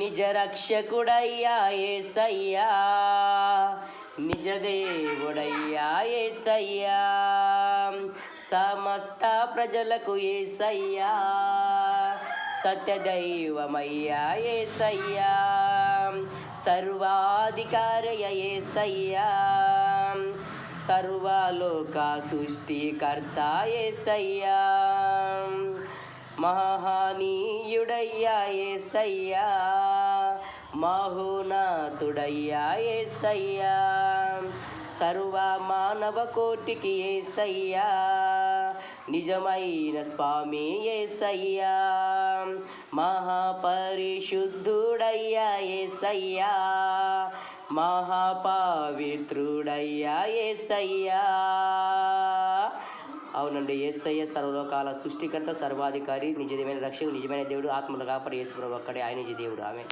నిజ రక్షకుడయ్యా ఏసయ్యా. నిజ దేవుడయ్యా ఏసయ్యా. సమస్త ప్రజలకు ఏసయ్యా. సత్యదైవమయ్యా ఏసయ్యా. సర్వాధికారయ ఏసయ్యా. సర్వలోక సృష్టికర్త ఏసయ్యా. మహానీయుడయ్యా ఏసయ్యా మహోన్నతుడయ్యా ఏసయ్యా సర్వ మానవ కోటికి ఏసయ్యా నిజమైన స్వామి ఏసయ్యా మహాపరిశుద్ధుడయ్యా ఏసయ్యా మహాపవిత్రుడయ్యా ఏసయ్యా. అవునండి ఏసయ్య సర్వలోకాల సృష్టికర్త సర్వాధికారి నిజమైన రక్షకుడు నిజమైన దేవుడు ఆత్మలు కాపాడు యేసు ప్రభు ఒక్కడే ఆయన నిజ దేవుడు. ఆమె